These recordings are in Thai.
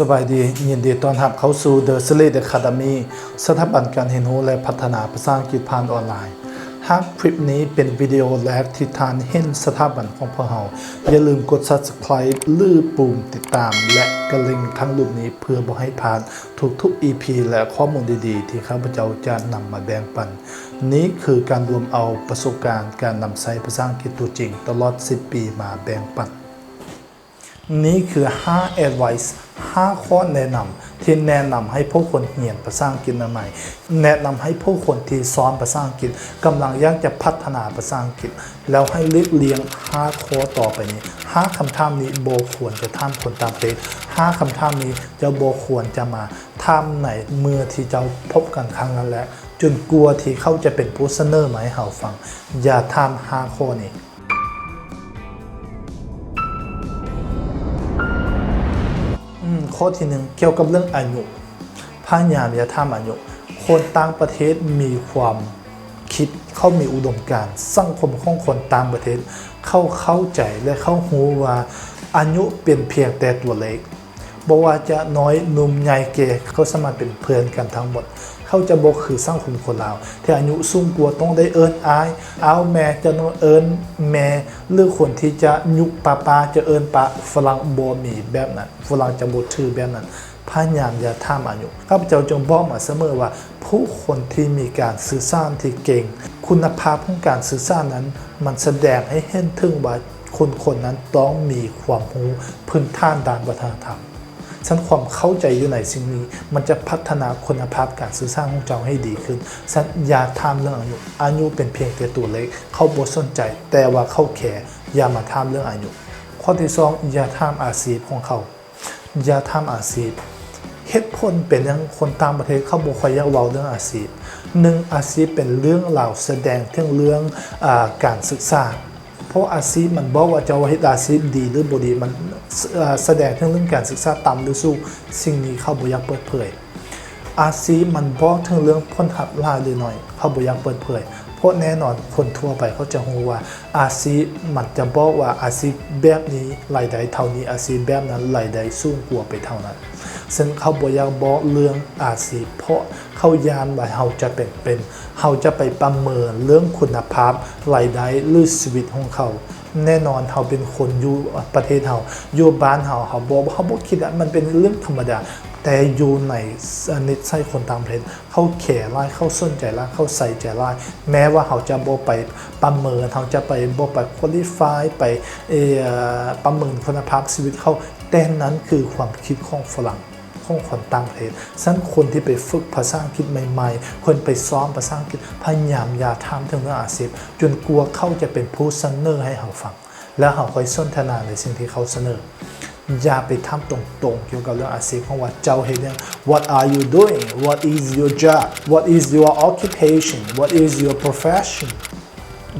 สบายดียินดีต้อนรับเข้าสู่ The Slate Academy สถาบันการเรียนรู้และพัฒนาภาษาอังกฤษผ่านออนไลน์ หากคลิปนี้เป็นวิดีโอแรกที่ทานเห็นสถาบันของพวกเรา อย่าลืมกด Subscribe หรือปุ่มติดตาม และกระลิงทั้งรูปนี้เพื่อบ่ให้พลาดทุกทุกๆ EP และข้อมูลดีๆ ที่ข้าพเจ้าจะนำมาแบ่งปัน นี้คือการรวมเอาประสบการณ์การนำใช้ภาษาอังกฤษตัวจริง ตลอด 10 ปีมาแบ่งปัน นี่คือ 5 advice 5 ข้อแนะนำที่แนะนำให้ผู้คนเรียนภาษาอังกฤษใหม่ๆแนะนำให้ผู้คนที่สอนภาษาอังกฤษกำลังยากจะพัฒนาภาษาอังกฤษ แล้วให้เรียกเรียง 5 ข้อต่อไปนี้ 5คำถามนี้โบควรจะท่ามคนตามเพจ5คำถามนี้จะโบควรจะมาทำในเมื่อที่เจ้าพบกันครั้งนั้นแหละจนกลัวที่เขาจะเป็นผู้เสนอมาให้เราฟัง อย่าทำ5ข้อนี้ ข้อที่หนึ่งเกี่ยวกับเรื่องอายุพระยามอย่าทำอายุคนต่างประเทศมีความคิดเขามีอุดมการณ์สังคมของคนต่างประเทศ เขาเข้าใจและเขาหูว่าอายุเป็นเพียงแต่ตัวเลขบอกว่าจะน้อยหนุ่มใหญ่เกเขาสามารถเป็นเพื่อนกันทั้งหมด เขาจะบอกคือสังคมคนลาวที่อายุสูงกว่าต้องได้เอิญอาย เอาแม่จะต้องเอิญแม่หรือคนที่จะยุกปาปาจะเอิญปะฝรั่งบ่มีแบบนั้นฝรั่งจะบ่ถือแบบนั้นพยายามอย่าท่ามอายุข้าพเจ้าจงบอกมาเสมอว่า ผู้คนที่มีการสื่อสารที่เก่ง คุณภาพของการสื่อสารนั้น มันแสดงให้เห็นถึงว่าคนคนนั้นต้องมีความรู้พื้นฐานด้านวัฒนธรรม ฉันความเข้าใจอยู่ในสิ่งนี้ มันจะพัฒนาคุณภาพการสื่อสารของเจ้าให้ดีขึ้นฉันอย่าทำเรื่องอายุอายุเป็นเพียงแต่ตัวเล็ก เขาบสนใจ แต่ว่าเขาแคร์อย่ามาทำเรื่องอายุข้อที่สองอย่าทำอาชีพของเขา อย่าทำอาชีพเหตุผลเป็นอย่างคนตางประเทศเขาบอกคอยยากเว้าเรื่องอาชีพหนึ่งอาชีพเป็นเรื่องราแสดงถึงเรื่องอการศึกษา เพราะอาชีพมันบอกว่าจะว่าเฮ็ดอาชีพดีหรือบ่ดีมัน แสดงถึงเรื่องการศึกษาต่ำหรือสูงสิ่งนี้เขาบ่อยากเปิดเผยอาชีมันบอกถึงเรื่องพ้นหับลาหรือหน่อย เขาบ่อยากเปิดเผยเพราะแน่นอนคนทั่วไปเขาจะรู้ว่าอาชีมันจะบอกว่าอาชีแบบนี้รายได้เท่านี้อาชีแบบนั้นรายได้สูงกว่าไปเท่านั้น ซึ่งเขาบ่อยากบอกเรื่องอาชีเพราะเขายานว่าเขาจะเป็นเป็นเขาจะไปประเมินเรื่องคุณภาพรายได้หรือชีวิตของเขา แน่นอนเขาเป็นคนอยู่ประเทศเขาอยู่บ้านเขาเขาบอกเขาบอกคิดว่ามันเป็นเรื่องธรรมดา แต่อยู่ในนิสัยคนต่างประเทศเขาแข่ไล่เขาสนใจไล่เขาใส่ใจไล่แม้ว่าเขาจะบ่ไปประเมินเขาจะไปบ่ไปคุริฟายไปประเมินคุณภาพชีวิตเขาแต่นั้นคือความคิดของฝรั่ง ของคนต่างประเทศฉะนั้นคนที่ไปฝึกภาษาอังกฤษใหม่ ๆ คนไปซ้อมภาษาอังกฤษพยายามอย่าถามถึงเรื่องอาชีพจนกลัวเขาจะเป็นผู้เสนอให้เขาฟัง แล้วเขาค่อยสนทนาในสิ่งที่เขาเสนออย่าไปทำตรงๆ เกี่ยวกับเรื่องอาชีพของว่าเจ้าเห็นยัง What are you doing What is your job What is your occupation What is your profession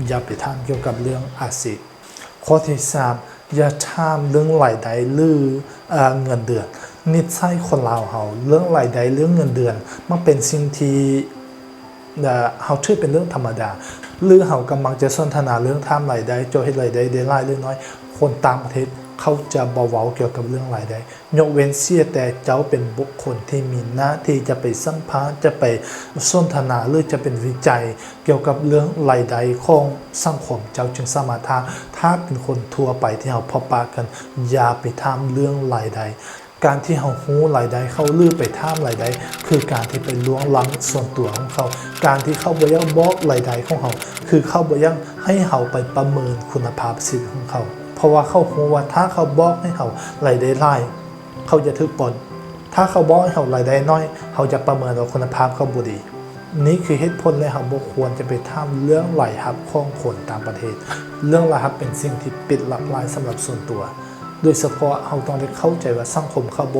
อย่าไปถามเกี่ยวกับเรื่องอาชีพข้อที่สามอย่าถามเรื่องรายได้หรืออเงินเดือน นิสัยคนลาวเฮาเรื่องรายได้เรื่องเงินเดือน มันเป็นสิ่งที่เอ่อเฮาถือเป็นเรื่องธรรมดา หรือเฮากำลังจะสนทนาเรื่องทำรายได้จ้าเฮ็ดรายได้ได้หลายหรือน้อย คนต่างประเทศเขาจะบ่เว้าเกี่ยวกับเรื่องรายได้ยกเว้นเสียแต่เจ้าเป็นบุคคลที่มีหน้าที่จะไปสัมภาษณ์จะไปสนทนาหรือจะเป็นวิจัย เกี่ยวกับเรื่องรายได้ของสังคมเจ้าจึงสามารถทาถ้าเป็นคนทั่วไปที่เราพบปะกันอย่าไปถามเรื่องรายได้ การที่เขาหู้รายได้เขาลือไปท่ามรายได้คือการที่ไปล้วงล้ำส่วนตัวของเขา การที่เข้าบอยังบอกรายได้ของเขา คือเข้าบอยังให้เขาไปประเมินคุณภาพชีวิตของเขา เพราะว่าเขาหูว่าถ้าเขาบอกให้เขารายได้ไล่เขาจะทึกปนถ้าเขาบอกให้เขารายได้น้อย เขาจะประเมินว่าคุณภาพเขาบุดีนี่คือเหตุผลเลยครับว่าควรจะไปทำเรื่องไหลหับข้องคนตางประเทศ เรื่องไหลหับเป็นสิ่งที่ปิดหลักลายสำหรับส่วนตัว โดยเฉพาะเราต้องได้เข้าใจว่าสังคมเขาโบ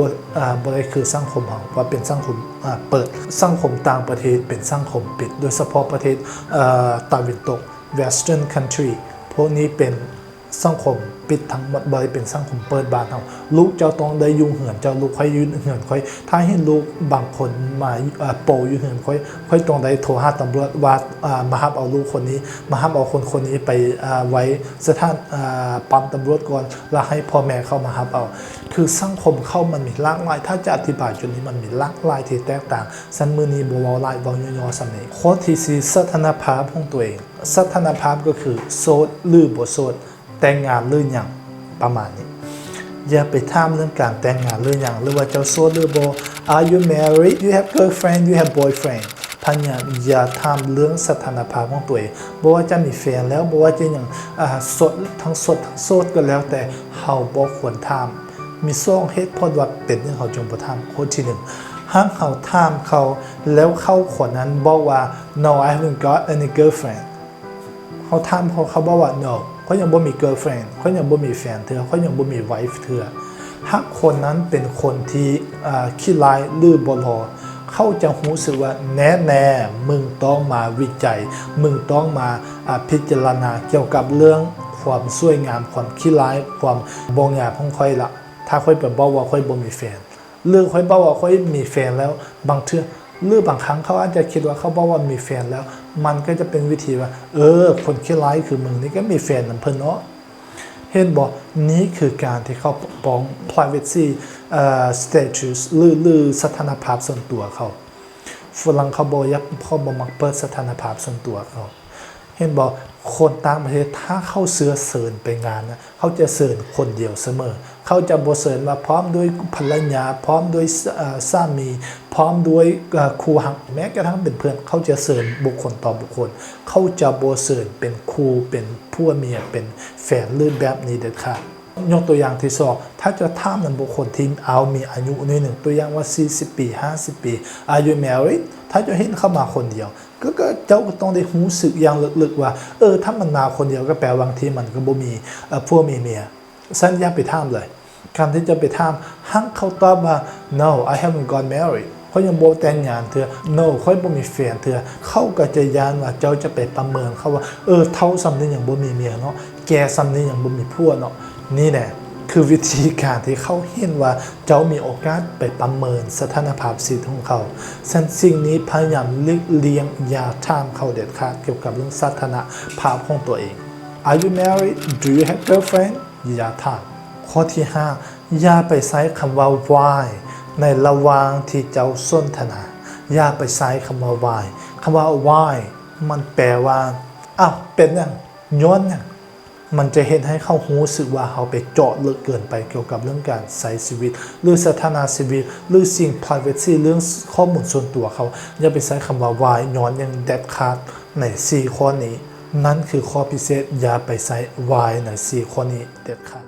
บอ่าบได้คือสังคมเขาว่าเป็นสังคมอ่าเปิดสังคมต่างประเทศเป็นสังคมปิด โดยเฉพาะประเทศอ่าตะวันตก Western country พวกนี้เป็น สังคม ปิดทั้งหมดบริเป็นสังคมเปิดบานเฮาลูกเจ้าต้องได้ยู่เหือนเจ้าลูกค่อยยืนเหือนค่อย ถ้าเห็นลูกบางคนมาโปอยู่เหือนค่อยค่อยต้องได้โทรหาตำรวจว่ามารับเอาลูกคนนี้ มารับเอาคนคนนี้ไปไว้สถานปั๊มตำรวจก่อนแล้วให้พ่อแม่เข้ามารับเอา คือสังคมเข้ามันมีหลากหลาย ถ้าจะอธิบายจุดนี้มันมีหลากหลายที่แตกต่างสันมือนี้บวลายบาย่อๆสำนี้ข้อที่สี่สถานภาพของตัวเองสถานภาพก็คือโสดหรือบ่โสด แต่งงานหรือยังประมาณนี้ อย่าไปถามเรื่องการแต่งงานหรือยังหรือว่าเจ้าโสดหรือบ่ Are you married you have girlfriend you have boyfriend พยายาอย่าถามเรื่องสถานภาพของตัวเองบอกว่าจะมีแฟนแล้วบอกว่าจะอย่างอ่าโสดทั้งโสดทั้งโสดก็แล้วแต่เฮาบ่ควรถามมีสองเหตุผลว่าเป็นเรื่องเขาจงบ่ถามข้อที่หนึ่งห้ามเขาถามเขาแล้วเข้าคนนั้นบอกว่า no I haven't got any girlfriend เขาถามเขาเขาบอกว่า no เขายังบ่มี girlfriend เขายังบ่มีแฟนเธอเขายังบ่มี wife เธอหากคนนั้นเป็นคนที่ขี้ร้ายหรือบ่รอเขาจะรู้สึกว่าแน่แน่มึงต้องมาวิจัย มึงต้องมาพิจารณาเกี่ยวกับเรื่องความสวยงามความขี้ร้ายความบงงามของค่อยละถ้าค่อยเป็นบอกว่าค่อยบ่มีแฟนหรือค่อยบอกว่าค่อยมีแฟนแล้วบางเทื่อ หรือบางครั้งเขาอาจจะคิดว่าเขาบอกว่ามีแฟนแล้ว มันก็จะเป็นวิธีว่า เออ คนขี้ร้ายคือมึงนี่ก็มีแฟนนำเพิ่นเนาะเห็นบอกนี้คือการที่เขาปกป้อง privacy เอ่อ status หรือหรือสถานภาพส่วนตัวเขาฝรั่งเขาบอกยับเขาบอกมักเปิดสถานภาพส่วนตัวเขา เห็นบอก คนต่างประเทศถ้าเข้าเสือเสริญไปงานนะเขาจะเสริญคนเดียวเสมอ เขาจะบเสริญมาพร้อมด้วยภรรยาพร้อมด้วยอ่อสามี พร้อมด้วยครูหักแม้กระทั่งเป็นเพื่อนเขาจะเสริญบุคคลต่อบุคคล เขาจะบเสริญเป็นครูเป็นผัวเมียเป็นแฟนหรือแบบนี้เด็ดขาด ยกตัวอย่างที่สองถ้าจะถามนั้นบุคคลที่เอามีอายุนิดหนึ่งตัวอย่างว่า 40 ปี 50 ปี อายุ married ถ้าจะเห็นเข้ามาคนเดียว ก็ก็เจ้าก็ต้องได้รู้สึกอย่างลึกๆว่า เออ ถ้ามันมาคนเดียวก็แปลว่าบางทีมันก็บ่มีเอ่อพวมีเมียสัญญาไปถามเลยการที่จะไปถามหังเขาตอบว่า no I haven't got married เขายังโบแต่งงานเธอ no ค่อยบ่มีแฟนเธอ เขาก็จะยานว่าเจ้าจะไปประเมินเขาว่า เออ เท่าซ้ำนี้ยังบ่มีเมียเนาะ แกซ้ำนี้ยังบ่มีผัวเนาะ นี่แหละคือวิธีการที่เขาเห็นว่าเจ้ามีโอกาสไปประเมินสถานภาพสิทธิ์ของเขาฉันสิ่งนี้พยายามเลีกเลียงอย่าถามเขาเด็ดขาดเกี่ยวกับเรื่องสถานภาพของตัวเอง Are you married Do you have girlfriend อย่าถามข้อที่ 5 อย่าไปใช้คำว่า why ในระหว่างที่เจ้าสนทนา อย่าไปใช้คำว่า why คำว่า why มันแปลว่าอ้าวเป็นย่างย้อนย่าง มันจะเห็นให้เขาหูสึกว่าเขาไปเจาะลึกเกินไปเกี่ยวกับเรื่องการใช้ชีวิต หรือสถานะชีวิต หรือสิ่ง privacy เรื่องข้อมูลส่วนตัวเขา อย่าไปใช้คำว่า why ย้อนอย่างเด็ดขาดใน 4 ข้อนี้ นั่นคือข้อพิเศษอย่าไปใช้ why ใน 4 ข้อนี้เด็ดขาด